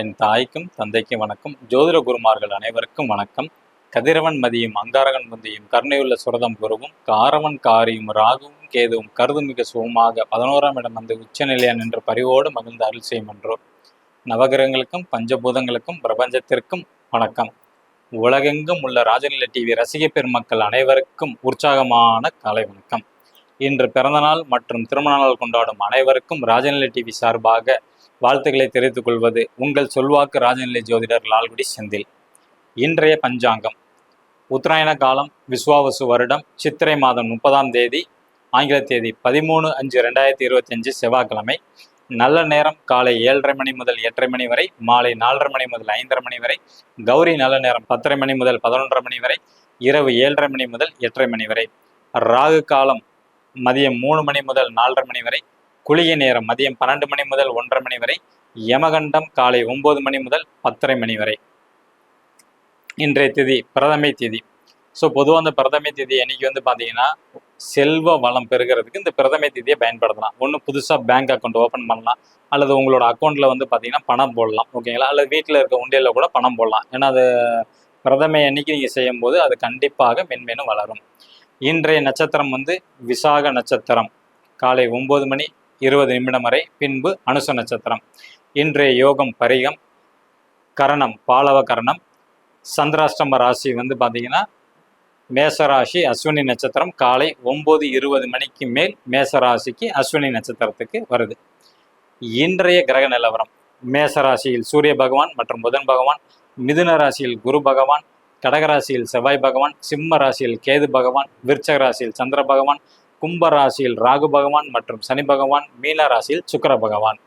என் தாய்க்கும் தந்தைக்கும் வணக்கம். ஜோதிட குருமார்கள் அனைவருக்கும் வணக்கம். கதிரவன் மதியும் அங்காரகன் முந்தியும் கருணையுள்ள சுரதம் குருவும் காரவன் காரியும் ராகுவும் கேதுவும் கருதுமிக சுகமாக பதினோராம் இடம் வந்து உச்சநிலையான் என்று பரிவோடு மகிழ்ந்து அருள் செய்யும் என்றோ நவகிரகங்களுக்கும் பஞ்சபூதங்களுக்கும் பிரபஞ்சத்திற்கும் வணக்கம். உலகெங்கும் உள்ள ராஜநிலை டிவி ரசிக பெருமக்கள் அனைவருக்கும் உற்சாகமான காலை வணக்கம். இன்று பிறந்தநாள் மற்றும் திருமண நாள் கொண்டாடும் அனைவருக்கும் ராஜநிலை டிவி சார்பாக வாழ்த்துக்களை தெரிவித்துக் கொள்வது உங்கள் சொல்வாக்கு ராஜநிலை ஜோதிடர் லால்குடி செந்தில். இன்றைய பஞ்சாங்கம். உத்தராயண காலம் விஸ்வாவசு வருடம் சித்திரை மாதம் முப்பதாம் தேதி ஆங்கில தேதி பதிமூணு அஞ்சு ரெண்டாயிரத்தி இருபத்தி அஞ்சு செவ்வாய்க்கிழமை. நல்ல நேரம் காலை ஏழரை மணி முதல் எட்டரை மணி வரை மாலை நாலரை மணி முதல் ஐந்தரை மணி வரை கௌரி நல்ல நேரம் பத்தரை மணி முதல் பதினொன்றரை மணி வரை இரவு ஏழரை மணி முதல் எட்டரை மணி வரை. ராகு காலம் மதியம் மூணு மணி முதல் நாலரை மணி வரை குளிய நேரம் மதியம் பன்னெண்டு மணி முதல் ஒன்றரை மணி வரை யமகண்டம் காலை ஒன்பது மணி முதல் பத்தரை மணி வரை. இன்றைய திதி பிரதமை திதி. ஸோ பொதுவாக அந்த பிரதமை திதி அன்னைக்கு வந்து பார்த்தீங்கன்னா செல்வ வளம் பெருகிறதுக்கு இந்த பிரதமை திதியை பயன்படுத்தலாம். ஒன்று புதுசாக பேங்க் அக்கௌண்ட் ஓப்பன் பண்ணலாம். அல்லது உங்களோட அக்கௌண்ட்டில் வந்து பார்த்தீங்கன்னா பணம் போடலாம். ஓகேங்களா அல்லது வீட்டில் இருக்க உண்டியில் கூட பணம் போடலாம். ஏன்னா அது பிரதமை அன்னைக்கு நீங்கள் செய்யும்போது அது கண்டிப்பாக மென்மேலும் வளரும். இன்றைய நட்சத்திரம் வந்து விசாக நட்சத்திரம். காலை ஒன்பது மணி இருபது நிமிடம் வரை பின்பு அனுச நட்சத்திரம். இன்றைய யோகம் பரிகம் கரணம் பாலவ கரணம். சந்திராஷ்டம ராசி வந்து பார்த்தீங்கன்னா மேசராசி அஸ்வினி நட்சத்திரம் காலை ஒம்பது இருபது மணிக்கு மேல் மேசராசிக்கு அஸ்வினி நட்சத்திரத்துக்கு வருது. இன்றைய கிரக நிலவரம் மேசராசியில் சூரிய பகவான் மற்றும் புதன் பகவான் மிதுன ராசியில் குரு பகவான் கடகராசியில் செவ்வாய் பகவான் சிம்ம ராசியில் கேது பகவான் விருச்சக ராசியில் சந்திர பகவான் கும்ப ராசியில் ராகு பகவான் மற்றும் சனி பகவான் மீன ராசியில் சுக்கிர பகவான்.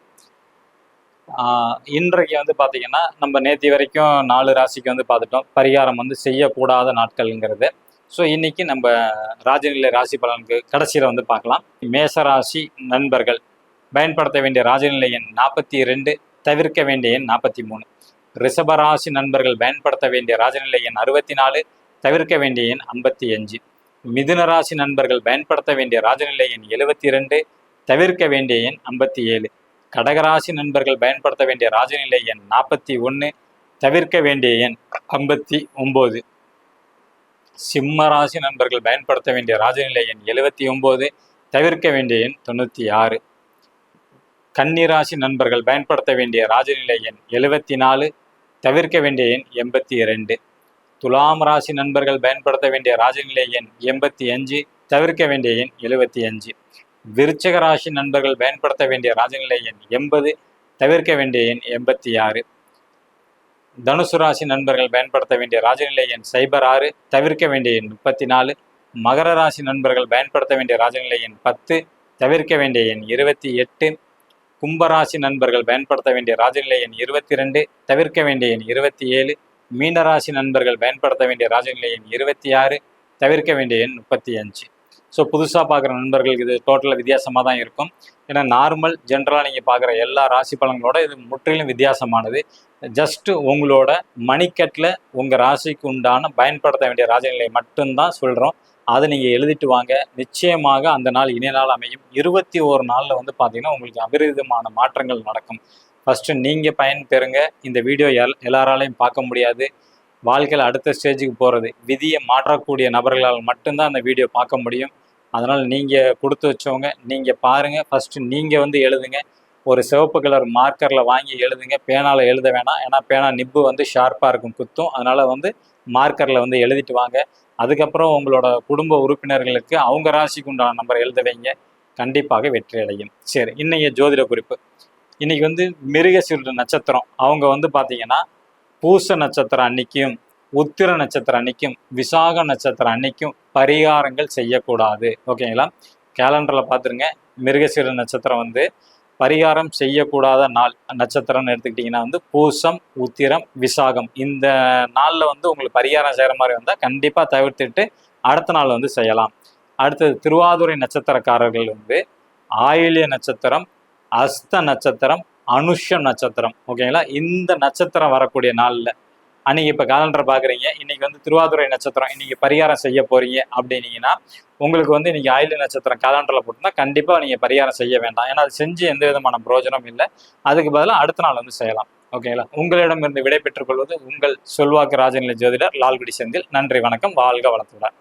இன்றைக்கு வந்து பார்த்தீங்கன்னா நம்ம நேத்தி வரைக்கும் நாலு ராசிக்கு வந்து பார்த்துட்டோம் பரிகாரம் வந்து செய்யக்கூடாத நாட்கள்ங்கிறது. ஸோ இன்னைக்கு நம்ம ராஜநிலை ராசி பலனுக்கு கடைசியில் வந்து பார்க்கலாம் மேச ராசி நண்பர்கள் பயன்படுத்த வேண்டிய ராஜநிலை எண் நாற்பத்தி ரெண்டு தவிர்க்க வேண்டிய எண் நாற்பத்தி மூணு. ரிஷபராசி நண்பர்கள் பயன்படுத்த வேண்டிய ராஜநிலை எண் அறுபத்தி நாலு தவிர்க்க வேண்டிய எண் ஐம்பத்தி அஞ்சு. மிதுன ராசி நண்பர்கள் பயன்படுத்த வேண்டிய ராஜநிலை எண் எழுபத்தி ரெண்டு தவிர்க்க வேண்டிய எண் ஐம்பத்தி ஏழு. கடகராசி நண்பர்கள் பயன்படுத்த வேண்டிய ராஜநிலை எண் நாற்பத்தி ஒன்று தவிர்க்க வேண்டிய எண் ஐம்பத்தி ஒம்பது. சிம்ம ராசி நண்பர்கள் பயன்படுத்த வேண்டிய ராஜநிலை எண் எழுபத்தி ஒம்பது தவிர்க்க வேண்டிய எண் தொண்ணூற்றி ஆறு. கன்னிராசி நண்பர்கள் பயன்படுத்த வேண்டிய ராஜநிலை எண் எழுபத்தி நாலு தவிர்க்க வேண்டிய எண் எண்பத்தி இரண்டு. துலாம் ராசி நண்பர்கள் பயன்படுத்த வேண்டிய ராஜநிலை எண் எண்பத்தி அஞ்சு தவிர்க்க வேண்டிய எண் எழுபத்தி அஞ்சு. விருச்சக ராசி நண்பர்கள் பயன்படுத்த வேண்டிய ராஜநிலை எண் எண்பது தவிர்க்க வேண்டிய எண் எண்பத்தி ஆறு. தனுசு ராசி நண்பர்கள் பயன்படுத்த வேண்டிய ராஜநிலை எண் சைபர் ஆறு தவிர்க்க வேண்டிய எண் முப்பத்தி நாலு. மகர ராசி நண்பர்கள் பயன்படுத்த வேண்டிய ராஜநிலை எண் பத்து தவிர்க்க வேண்டிய எண் இருபத்தி எட்டு. கும்பராசி நண்பர்கள் பயன்படுத்த வேண்டிய ராஜநிலை எண் இருபத்தி ரெண்டு தவிர்க்க வேண்டிய எண் இருபத்தி ஏழு. மீனராசி நண்பர்கள் பயன்படுத்த வேண்டிய ராஜநிலை எண் இருபத்தி ஆறு தவிர்க்க வேண்டிய எண் முப்பத்தி அஞ்சு. ஸோ புதுசாக பார்க்குற நண்பர்களுக்கு இது டோட்டலாக வித்தியாசமாக தான் இருக்கும். ஏன்னா நார்மல் ஜென்ரலாக நீங்கள் பார்க்குற எல்லா ராசி பலன்களோட இது முற்றிலும் வித்தியாசமானது. ஜஸ்ட்டு உங்களோட மணிக்கட்டில் உங்கள் ராசிக்கு உண்டான பயன்படுத்த வேண்டிய ராஜநிலையை மட்டும்தான் சொல்கிறோம் அதை நீங்கள் எழுதிட்டு வாங்க. நிச்சயமாக அந்த நாள் இணைய நாள் அமையும். இருபத்தி ஓரு நாளில் வந்து பார்த்தீங்கன்னா உங்களுக்கு அபரிதமான மாற்றங்கள் நடக்கும். ஃபஸ்ட்டு நீங்கள் பயன் பெறுங்க. இந்த வீடியோ எல் எல்லாராலையும் பார்க்க முடியாது. வாழ்க்கையில் அடுத்த ஸ்டேஜுக்கு போகிறது விதியை மாற்றக்கூடிய நபர்களால் மட்டும்தான் அந்த வீடியோ பார்க்க முடியும். அதனால் நீங்கள் கொடுத்து வச்சவங்க நீங்கள் பாருங்கள் ஃபஸ்ட்டு நீங்கள் வந்து எழுதுங்க. ஒரு சிவப்பு கலர் மார்க்கரில் வாங்கி எழுதுங்க. பேனாவில் எழுத வேணாம். ஏன்னா பேனா நிப்பு வந்து ஷார்ப்பாக இருக்கும் குத்தும். அதனால் வந்து மார்க்கரில் வந்து எழுதிட்டு வாங்க. அதுக்கப்புறம் உங்களோட குடும்ப உறுப்பினர்களுக்கு அவங்க ராசிக்கு உண்டான நம்பர் எழுத வைங்க. கண்டிப்பாக வெற்றி அடையும். சரி இன்னைக்கு ஜோதிட குறிப்பு. இன்னைக்கு வந்து மிருகசீர நட்சத்திரம். அவங்க வந்து பார்த்தீங்கன்னா பூச நட்சத்திரம் அன்னைக்கும் உத்திர நட்சத்திரம் அன்னைக்கும் விசாக நட்சத்திரம் அன்னைக்கும் பரிகாரங்கள் செய்யக்கூடாது. ஓகேங்களா? கேலண்டரில் பார்த்துருங்க மிருகசீர நட்சத்திரம் வந்து பரிகாரம் செய்யக்கூடாத நாள் நட்சத்திரம்னு எடுத்துக்கிட்டிங்கன்னா வந்து பூசம் உத்திரம் விசாகம். இந்த நாளில் வந்து உங்களுக்கு பரிகாரம் செய்கிற மாதிரி வந்தால் கண்டிப்பாக தவிர்த்துட்டு அடுத்த நாள் வந்து செய்யலாம். அடுத்தது திருவாதுரை நட்சத்திரக்காரர்கள் வந்து ஆயில்ய நட்சத்திரம் அஸ்த நட்சத்திரம் அனுஷம் நட்சத்திரம். ஓகேங்களா இந்த நட்சத்திரம் வரக்கூடிய நாளில். அன்னைக்கு இப்போ காலண்டர் பார்க்குறீங்க இன்னைக்கு வந்து திருவாதுரை நட்சத்திரம். இன்னைக்கு பரிகாரம் செய்ய போறீங்க அப்படின்னீங்கன்னா உங்களுக்கு வந்து இன்னைக்கு ஆயுள் நட்சத்திரம் காலண்டரில் போட்டுனா கண்டிப்பாக நீங்கள் பரிகாரம் செய்ய வேண்டாம். ஏன்னா அது செஞ்சு எந்த விதமான பிரயோஜனமும் இல்லை. அதுக்கு பதிலாக அடுத்த நாள் வந்து செய்யலாம். ஓகேங்களா உங்களிடமிருந்து விடை பெற்றுக்கொள்வது உங்கள் சொல்வாக்கு ராஜநிலை ஜோதிடர் லால்குடி செந்தில். நன்றி வணக்கம். வாழ்க வளத்துடன்.